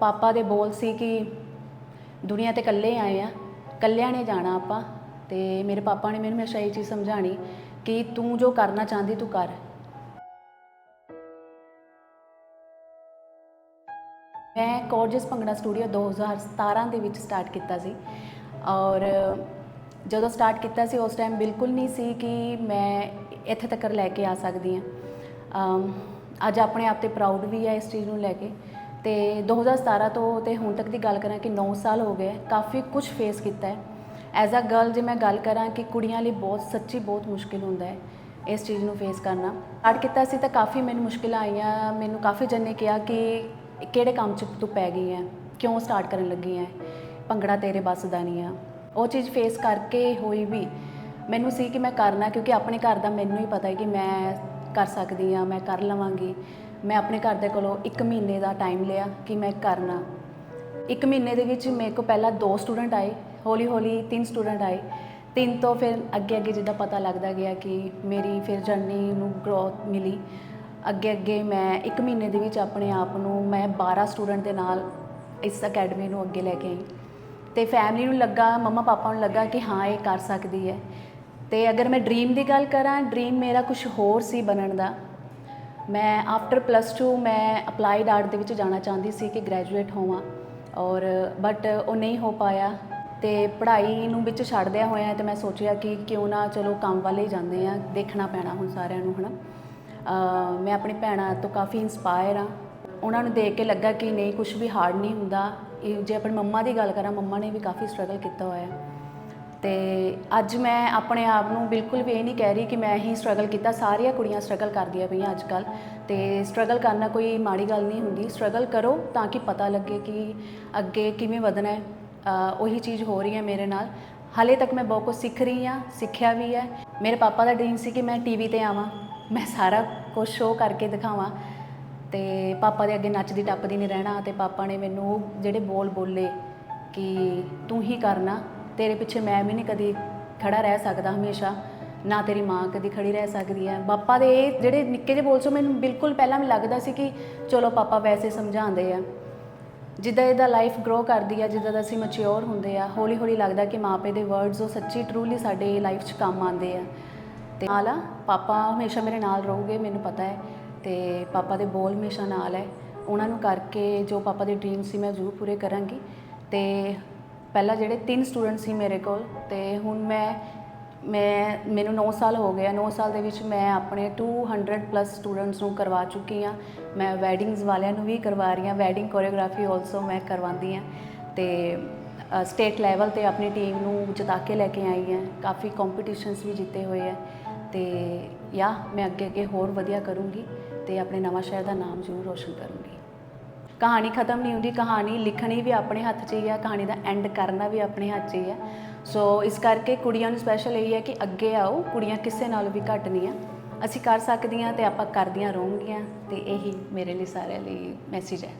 ਪਾਪਾ ਦੇ ਬੋਲ ਸੀ ਕਿ ਦੁਨੀਆ ਤੇ ਇਕੱਲੇ ਆਏ ਆ, ਇਕੱਲਿਆਂ ਨੇ ਜਾਣਾ ਆਪਾਂ ਤੇ ਮੇਰੇ ਪਾਪਾ ਨੇ ਮੈਨੂੰ ਹਮੇਸ਼ਾ ਇਹ ਚੀਜ਼ ਸਮਝਾਣੀ ਕਿ ਤੂੰ ਜੋ ਕਰਨਾ ਚਾਹੁੰਦੀ ਤੂੰ ਕਰ। ਮੈਂ ਕੋਰਜਸ ਭੰਗੜਾ ਸਟੂਡੀਓ 2017 ਦੇ ਵਿੱਚ ਸਟਾਰਟ ਕੀਤਾ ਸੀ ਔਰ ਜਦੋਂ ਸਟਾਰਟ ਕੀਤਾ ਸੀ, ਉਸ ਟਾਈਮ ਬਿਲਕੁਲ ਨਹੀਂ ਸੀ ਕਿ ਮੈਂ ਇੱਥੇ ਤੱਕ ਲੈ ਕੇ ਆ ਸਕਦੀ ਹਾਂ। ਅੱਜ ਆਪਣੇ ਆਪ ਤੇ ਪ੍ਰਾਊਡ ਵੀ ਆ ਇਸ ਚੀਜ਼ ਨੂੰ ਲੈ ਕੇ। ਤੇ 2017 ਤੋਂ ਤੇ ਹੁਣ ਤੱਕ ਦੀ ਗੱਲ ਕਰਾਂ ਕਿ 9 ਸਾਲ ਹੋ ਗਏ, ਕਾਫੀ ਕੁਝ ਫੇਸ ਕੀਤਾ ਹੈ। ਐਜ਼ ਅ ਗਰਲ ਜੇ ਮੈਂ ਗੱਲ ਕਰਾਂ ਕਿ ਕੁੜੀਆਂ ਲਈ ਬਹੁਤ, ਸੱਚੀ ਬਹੁਤ ਮੁਸ਼ਕਿਲ ਹੁੰਦਾ ਹੈ ਇਸ ਚੀਜ਼ ਨੂੰ ਫੇਸ ਕਰਨਾ। ਸਟਾਰਟ ਕੀਤਾ ਸੀ ਤਾਂ ਕਾਫੀ ਮੈਨੂੰ ਮੁਸ਼ਕਿਲਾਂ ਆਈਆਂ, ਮੈਨੂੰ ਕਾਫੀ ਜਣ ਨੇ ਕਿਹਾ ਕਿ ਕਿਹੜੇ ਕੰਮ 'ਚ ਤੂੰ ਪੈ ਗਈ ਹੈ, ਕਿਉਂ ਸਟਾਰਟ ਕਰਨ ਲੱਗੀ ਹੈ, ਭੰਗੜਾ ਤੇਰੇ ਬਸ ਦਾ ਨਹੀਂ ਆ। ਉਹ ਚੀਜ਼ ਫੇਸ ਕਰਕੇ ਹੋਈ ਵੀ ਮੈਨੂੰ ਸੀ ਕਿ ਮੈਂ ਕਰਨਾ, ਕਿਉਂਕਿ ਆਪਣੇ ਘਰ ਦਾ ਮੈਨੂੰ ਹੀ ਪਤਾ ਹੈ ਕਿ ਮੈਂ ਕਰ ਸਕਦੀ ਆ ਮੈਂ ਕਰ ਲਵਾਂਗੀ। ਮੈਂ ਆਪਣੇ ਘਰ ਦੇ ਕੋਲੋਂ 1 ਮਹੀਨੇ ਦਾ ਟਾਈਮ ਲਿਆ ਕਿ ਮੈਂ ਕਰਨਾ। ਇੱਕ ਮਹੀਨੇ ਦੇ ਵਿੱਚ ਮੇਰੇ ਕੋਲ ਪਹਿਲਾਂ ਦੋ ਸਟੂਡੈਂਟ ਆਏ ਹੌਲੀ ਹੌਲੀ ਤਿੰਨ ਸਟੂਡੈਂਟ ਆਏ। ਤਿੰਨ ਤੋਂ ਫਿਰ ਅੱਗੇ ਅੱਗੇ ਜਿੱਦਾਂ ਪਤਾ ਲੱਗਦਾ ਗਿਆ ਕਿ ਮੇਰੀ ਫਿਰ ਜਰਨੀ ਨੂੰ ਗਰੋਥ ਮਿਲੀ। ਅੱਗੇ ਅੱਗੇ ਮੈਂ ਇੱਕ ਮਹੀਨੇ ਦੇ ਵਿੱਚ ਆਪਣੇ ਆਪ ਨੂੰ ਮੈਂ 12 ਸਟੂਡੈਂਟ ਦੇ ਨਾਲ ਇਸ ਅਕੈਡਮੀ ਨੂੰ ਅੱਗੇ ਲੈ ਕੇ ਆਈ। ਤੇ ਫੈਮਿਲੀ ਨੂੰ ਲੱਗਾ, ਮੰਮਾ ਪਾਪਾ ਨੂੰ ਲੱਗਾ ਕਿ ਹਾਂ, ਇਹ ਕਰ ਸਕਦੀ ਹੈ। ਤੇ ਅਗਰ ਮੈਂ ਡ੍ਰੀਮ ਦੀ ਗੱਲ ਕਰਾਂ ਡ੍ਰੀਮ ਮੇਰਾ ਕੁਝ ਹੋਰ ਸੀ ਬਣਨ ਦਾ। ਮੈਂ ਆਫਟਰ ਪਲੱਸ 2 ਮੈਂ ਅਪਲਾਈਡ ਆਰਟ ਦੇ ਵਿੱਚ ਜਾਣਾ ਚਾਹੁੰਦੀ ਸੀ ਕਿ ਗ੍ਰੈਜੂਏਟ ਹੋਵਾਂ ਔਰ ਬਟ ਉਹ ਨਹੀਂ ਹੋ ਪਾਇਆ ਤੇ ਪੜ੍ਹਾਈ ਨੂੰ ਵਿੱਚ ਛੱਡਦਿਆਂ ਹੋਇਆਂ ਤੇ ਮੈਂ ਸੋਚਿਆ ਕਿ ਕਿਉਂ ਨਾ ਚਲੋ ਕੰਮ ਵੱਲ ਹੀ ਜਾਂਦੇ ਆ ਦੇਖਣਾ ਪੈਣਾ ਹੁਣ ਸਾਰਿਆਂ ਨੂੰ, ਹਨਾ। ਅਹ ਮੈਂ ਆਪਣੀ ਭੈਣਾਂ ਤੋਂ ਕਾਫੀ ਇਨਸਪਾਇਰ ਆ ਉਹਨਾਂ ਨੂੰ ਦੇਖ ਕੇ ਲੱਗਾ ਕਿ ਨਹੀਂ ਕੁਝ ਵੀ ਹਾਰਡ ਨਹੀਂ ਹੁੰਦਾ। ਇਹ ਜੇ ਆਪਣੀ ਮੰਮਾ ਦੀ ਗੱਲ ਕਰਾਂ, ਮੰਮਾ ਨੇ ਵੀ ਕਾਫੀ ਸਟਰਗਲ ਕੀਤਾ ਹੋਇਆ। ਤੇ ਅੱਜ ਮੈਂ ਆਪਣੇ ਆਪ ਨੂੰ ਬਿਲਕੁਲ ਵੀ ਇਹ ਨਹੀਂ ਕਹਿ ਰਹੀ ਕਿ ਮੈਂ ਹੀ ਸਟਰਗਲ ਕੀਤਾ। ਸਾਰੀਆਂ ਕੁੜੀਆਂ ਸਟਰਗਲ ਕਰਦੀਆਂ ਪਈਆਂ ਅੱਜ ਕੱਲ ਤੇ ਸਟਰਗਲ ਕਰਨਾ ਕੋਈ ਮਾੜੀ ਗੱਲ ਨਹੀਂ ਹੁੰਦੀ। ਸਟਰਗਲ ਕਰੋ ਤਾਂ ਕਿ ਪਤਾ ਲੱਗੇ ਕਿ ਅੱਗੇ ਕਿਵੇਂ ਵਧਣਾ ਹੈ। ਉਹੀ ਚੀਜ਼ ਹੋ ਰਹੀ ਹੈ ਮੇਰੇ ਨਾਲ। ਹਾਲੇ ਤੱਕ ਮੈਂ ਬਹੁਤ ਕੁਝ ਸਿੱਖ ਰਹੀ ਹਾਂ, ਸਿੱਖਿਆ ਵੀ ਹੈ। ਮੇਰੇ ਪਾਪਾ ਦਾ ਡ੍ਰੀਮ ਸੀ ਕਿ ਮੈਂ ਟੀਵੀ ਤੇ ਆਵਾਂ। ਮੈਂ ਸਾਰਾ ਕੁਝ ਸ਼ੋਅ ਕਰਕੇ ਦਿਖਾਵਾਂ। ਤੇ ਪਾਪਾ ਦੇ ਅੱਗੇ ਨੱਚਦੀ ਟੱਪਦੀ ਨਹੀਂ ਰਹਿਣਾ ਤੇ ਪਾਪਾ ਨੇ ਮੈਨੂੰ ਉਹ ਜਿਹੜੇ ਬੋਲ ਬੋਲੇ ਕਿ ਤੂੰ ਹੀ ਕਰਨਾ ਤੇਰੇ ਪਿੱਛੇ ਮੈਂ ਵੀ ਨਹੀਂ ਕਦੀ ਖੜਾ ਰਹਿ ਸਕਦਾ ਹਮੇਸ਼ਾ, ਨਾ ਤੇਰੀ ਮਾਂ ਕਦੀ ਖੜੀ ਰਹਿ ਸਕਦੀ ਹੈ। ਪਾਪਾ ਦੇ ਇਹ ਜਿਹੜੇ ਨਿੱਕੇ ਜਿਹੇ ਬੋਲ ਸੋ ਮੈਨੂੰ ਬਿਲਕੁਲ ਪਹਿਲਾਂ ਵੀ ਲੱਗਦਾ ਸੀ ਕਿ ਚਲੋ ਪਾਪਾ ਵੈਸੇ ਸਮਝਾਉਂਦੇ ਆ। ਜਿੱਦਾਂ ਇਹਦਾ ਲਾਈਫ ਗਰੋ ਕਰਦੀ ਆ, ਜਿੱਦਾਂ ਦਾ ਅਸੀਂ ਮੈਚਿਓਰ ਹੁੰਦੇ ਆ ਹੌਲੀ ਹੌਲੀ ਲੱਗਦਾ ਕਿ ਮਾਪੇ ਦੇ ਵਰਡਸ ਉਹ ਸੱਚੀ ਟਰੂਲੀ ਸਾਡੇ ਲਾਈਫ 'ਚ ਕੰਮ ਆਉਂਦੇ ਆ। ਤੇ ਨਾਲ ਆ, ਪਾਪਾ ਹਮੇਸ਼ਾ ਮੇਰੇ ਨਾਲ ਰਹੋਗੇ, ਮੈਨੂੰ ਪਤਾ ਹੈ। ਤੇ ਪਾਪਾ ਦੇ ਬੋਲ ਹਮੇਸ਼ਾ ਨਾਲ ਹੈ। ਉਹਨਾਂ ਨੂੰ ਕਰਕੇ ਜੋ ਪਾਪਾ ਦੇ ਡ੍ਰੀਮ ਸੀ ਮੈਂ ਜ਼ਰੂਰ ਪੂਰੇ ਕਰਾਂਗੀ। ਤੇ ਪਹਿਲਾਂ ਜਿਹੜੇ ਤਿੰਨ ਸਟੂਡੈਂਟ ਸੀ ਮੇਰੇ ਕੋਲ ਤੇ ਹੁਣ ਮੈਂ ਮੈਂ, ਮੈਨੂੰ 9 ਸਾਲ ਹੋ ਗਏ ਆ। 9 ਸਾਲ ਦੇ ਵਿੱਚ ਮੈਂ ਆਪਣੇ 200 ਪਲੱਸ ਸਟੂਡੈਂਟਸ ਨੂੰ ਕਰਵਾ ਚੁੱਕੀ ਆ। ਮੈਂ ਵੈਡਿੰਗਸ ਵਾਲਿਆਂ ਨੂੰ ਵੀ ਕਰਵਾ ਰਹੀ ਹਾਂ ਵੈਡਿੰਗ ਕੋਰੀਓਗ੍ਰਾਫੀ ਆਲਸੋ ਮੈਂ ਕਰਵਾਉਂਦੀ ਆ। ਤੇ ਸਟੇਟ ਲੈਵਲ ਤੇ ਆਪਣੀ ਟੀਮ ਨੂੰ ਜਿਤਾ ਕੇ ਲੈ ਕੇ ਆਈ ਹਾਂ ਕਾਫੀ ਕੰਪੀਟੀਸ਼ਨਸ ਵੀ ਜਿੱਤੇ ਹੋਏ ਆ। ਤੇ, ਯਾ, ਮੈਂ ਅੱਗੇ ਅੱਗੇ ਹੋਰ ਵਧੀਆ ਕਰੂੰਗੀ ਤੇ ਆਪਣੇ ਨਵਾਂ ਸ਼ਹਿਰ ਦਾ ਨਾਮ ਜ਼ਰੂਰ ਰੋਸ਼ਨ ਕਰੂੰਗੀ। ਕਹਾਣੀ ਖਤਮ ਨਹੀਂ ਹੁੰਦੀ, ਕਹਾਣੀ ਲਿਖਣੀ ਵੀ ਆਪਣੇ ਹੱਥ 'ਚ ਹੀ ਹੈ ਕਹਾਣੀ ਦਾ ਐਂਡ ਕਰਨਾ ਵੀ ਆਪਣੇ ਹੱਥ 'ਚ ਹੀ ਹੈ ਸੋ ਇਸ ਕਰਕੇ ਕੁੜੀਆਂ ਨੂੰ ਸਪੈਸ਼ਲ ਇਹ ਹੈ ਕਿ ਅੱਗੇ ਆਓ, ਕੁੜੀਆਂ ਕਿਸੇ ਨਾਲ ਵੀ ਘੱਟ ਨਹੀਂ ਆ। ਅਸੀਂ ਕਰ ਸਕਦੀਆਂ ਤੇ ਆਪਾਂ ਕਰਦੀਆਂ ਰਹੂੰਗੀਆਂ, ਤੇ ਇਹੀ ਮੇਰੇ ਲਈ ਸਾਰਿਆਂ ਲਈ ਮੈਸੇਜ ਹੈ।